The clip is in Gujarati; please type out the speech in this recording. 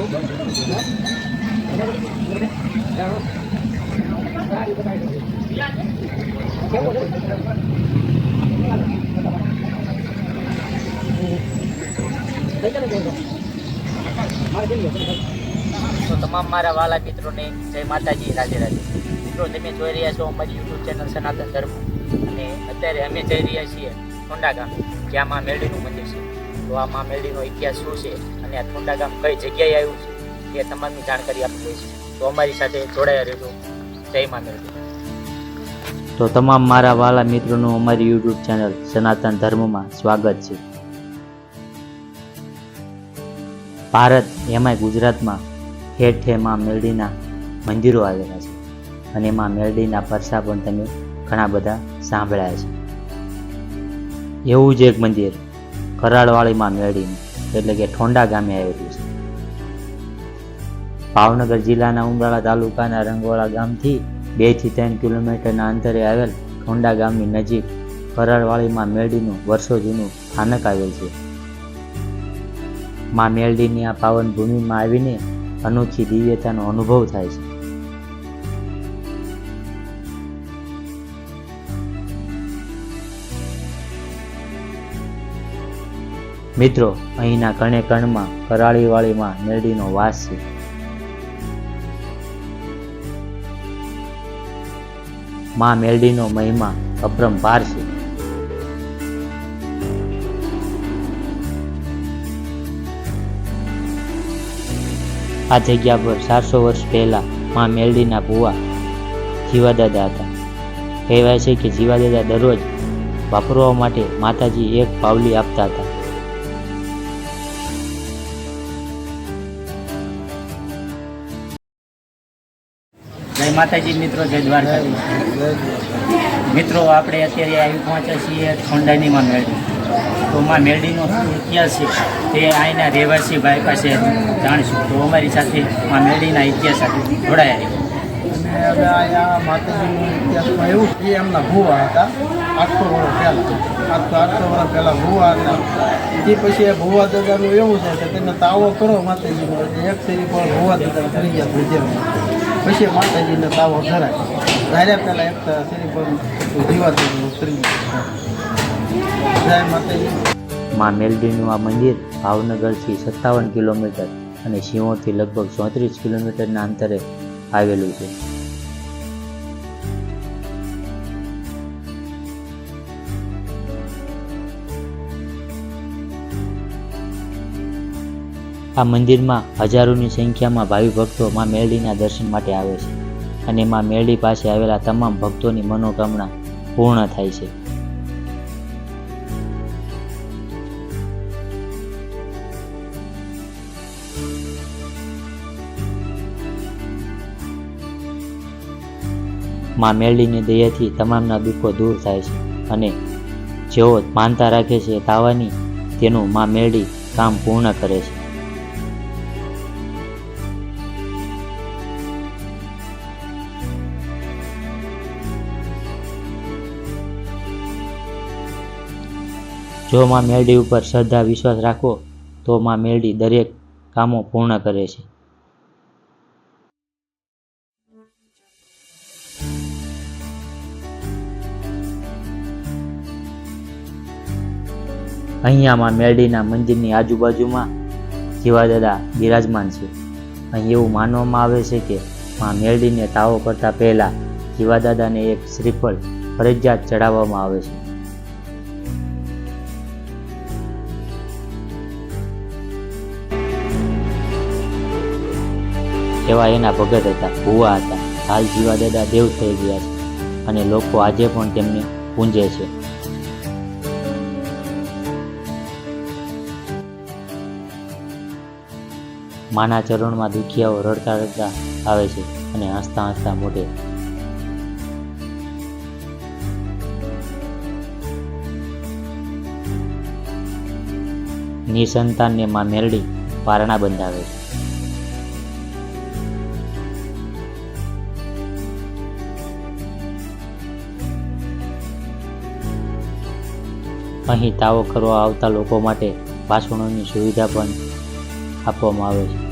તો તમામ મારા વાલા મિત્રોને જય માતાજી, રાધે રાધે. મિત્રો, તમે જોઈ રહ્યા છો અમારી યુટ્યુબ ચેનલ સનાતન ધર્મ. અને અત્યારે અમે જઈ રહ્યા છીએ થોંડા ગામ, જ્યાં મા મેળીનું મંદિર છે. તો આ મા ઇતિહાસ શું છે અને આ થોંડા ગામ કઈ જગ્યાએ આવ્યું છે, એ તમામની જાણકારી આપી દઈશું. તો અમારી સાથે જોડાયા રહેજો. જય મા તો તમામ મારા વાલા મિત્રોનું અમારી યુટ્યુબ ચેનલ સનાતન ધર્મમાં સ્વાગત છે. ભારત એમાંય ગુજરાતમાં ઠેર ઠેરમાં મેરડીના મંદિરો આવેલા છે અને એમાં મેલડીના પરસા પણ તમે ઘણા બધા સાંભળ્યા છે એવું જ એક મંદિર કરાળવાળીમાં મેળીને, એટલે કે ઠોંડા ગામે આવેલું છે. ભાવનગર જિલ્લાના ઉમરાળા તાલુકાના રંગોળા ગામથી બેથી ત્રણ કિલોમીટરના અંતરે આવેલ ઠોંડા ગામની નજીક કરાળવાળીમાં મેળીનું વર્ષો જૂનું સ્થાનક આવેલ છે. માં મેળડીની આ પાવન ભૂમિમાં આવીને અનોખી દિવ્યતાનો અનુભવ થાય છે. મિત્રો, અહીંના કણે કણમાં કરાળીવાળીમાં મેરડીનો વાસ છે. માં મેરડીનો મહિમા અપરંપાર છે. આ જગ્યા પર ચારસો વર્ષ પહેલા માં મેલડીના ભુવા જીવાદાદા હતા. કહેવાય છે કે જીવાદાદા દરરોજ વાપરવા માટે માતાજી એક પાવલી આપતા હતા. જય માતાજી, મિત્રો, જય દ્વારકા. મિત્રો, આપણે અત્યારે આવી પહોંચ્યા છીએ ખોંડાનીમાં મેળવી. તો માં મેળડીનો ઇતિહાસ છે, તે અહીંના રહેવાસી ભાઈ પાસે જાણીશું. તો અમારી સાથે માં મેળડીના ઇતિહાસ સાથે જોડાયા અને હવે અહીંયા માતાજીનું ઇતિહાસમાં એવું કે એમના ભૂવા હતા, આઠસો વર્ષ પહેલાં. આઠસો આઠસો વર્ષ પહેલાં ભૂવા હતા તે પછી એ ભૂવા દાદાનું એવું છે કે તમે તાવો કરો માતાજીનો એક શરીર પર ભૂવા દાદા કરી ગયા પછી માતાજીને તાવો ધરાય ધાર્યા પહેલાં એક શ્રી પણ જીવા ઉતરી જય માતાજી. માં મેલડીનું આ મંદિર ભાવનગરથી સત્તાવન કિલોમીટર અને સિંહોથી લગભગ ચોત્રીસ કિલોમીટરના અંતરે આવેલું છે. આ મંદિરમાં હજારોની સંખ્યામાં ભાવિ ભક્તો માં મેરડીના દર્શન માટે આવે છે અને માં મેરડી પાસે આવેલા તમામ ભક્તોની મનોકામના પૂર્ણ થાય છે. માં મેરડીની દયાથી તમામના દુઃખો દૂર થાય છે અને જેઓ માનતા રાખે છે તાવાની, તેનું માં મેરડી કામ પૂર્ણ કરે છે. જો માં મેરડી ઉપર શ્રદ્ધા, વિશ્વાસ રાખો તો માં મેરડી દરેક કામો પૂર્ણ કરે છે. અહીંયામાં મેરડીના મંદિરની આજુબાજુમાં જીવાદાદા બિરાજમાન છે. અહીં એવું માનવામાં આવે છે કે માં મેરડીને તાવો કરતા પહેલા જીવાદાદાને એક શ્રીફળ ફરજિયાત ચડાવવામાં આવે છે. એવા એના ભગત હતા, ભુવા હતા. હાલ જીવા દાદા દેવ થઈ ગયા છે અને લોકો આજે પણ તેમને પૂંજે છે. માના ચરણમાં દુખિયાઓ રડતા રડતા આવે છે અને હસતા હસતા મોઢે. નિસંતાનને માં મેરડી પારણા બંધાવે છે. અહીં તાવો કરવા આવતા લોકો માટે વાસણોની સુવિધા પણ આપવામાં આવે છે.